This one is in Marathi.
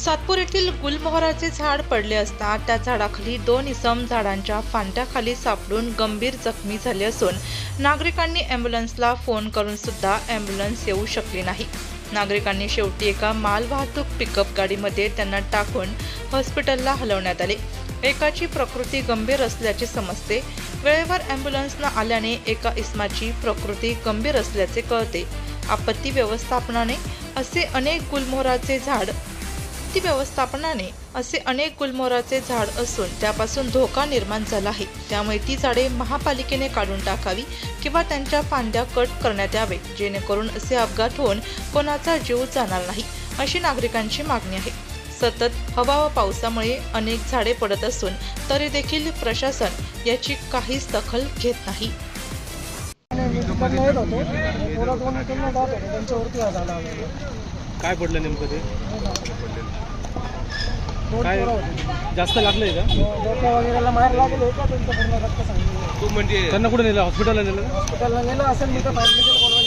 सातपूर येथील गुलमोहराचे झाड पडले असता त्या झाडाखाली दोन इसम झाडांच्या फांद्याखाली सापडून गंभीर जखमी झाले असून नागरिकांनी अँब्युलन्सला फोन करून सुद्धा अँब्युलन्स येऊ शकली नाही. नागरिकांनी शेवटी एका मालवाहतूक पिकअप गाडीमध्ये त्यांना टाकून हॉस्पिटलला हलवण्यात आले. एकाची प्रकृती गंभीर असल्याचे समजते. वेळेवर ॲम्ब्युलन्स न आल्याने एका इसमाची प्रकृती गंभीर असल्याचे कळते. आपत्ती व्यवस्थापनाने असे अनेक गुलमोहराचे झाड आपत्ती व्यवस्थापनाने असे अनेक गुलमोहराचे झाड असून त्यापासून धोका निर्माण झाला आहे. त्यामुळे ती झाडे महापालिकेने काढून टाकावी किंवा त्यांच्या फांद्या कट करण्यात यावे जेणेकरून असे अपघात होऊन कोणाचा जीव जाणार नाही अशी नागरिकांची मागणी आहे. सतत हवा व पावसामुळे अनेक झाडे पडत असून तरी देखील प्रशासन याची काहीच दखल घेत नाही. काय पडलं नेमकं ते? दोन काय पोरं होते. जास्त लागलंय का? डोक्या वगैरेला मार लागले होता त्यांचं पूर्ण रक्त सांगितलं तू म्हणजे त्यांना कुठे नेलं? हॉस्पिटलला नेलं? का हॉस्पिटलला नेलं असेल मी तर फायर ब्रिगेड बोलवायला गेलो फायर ब्रिगेड बोलवायला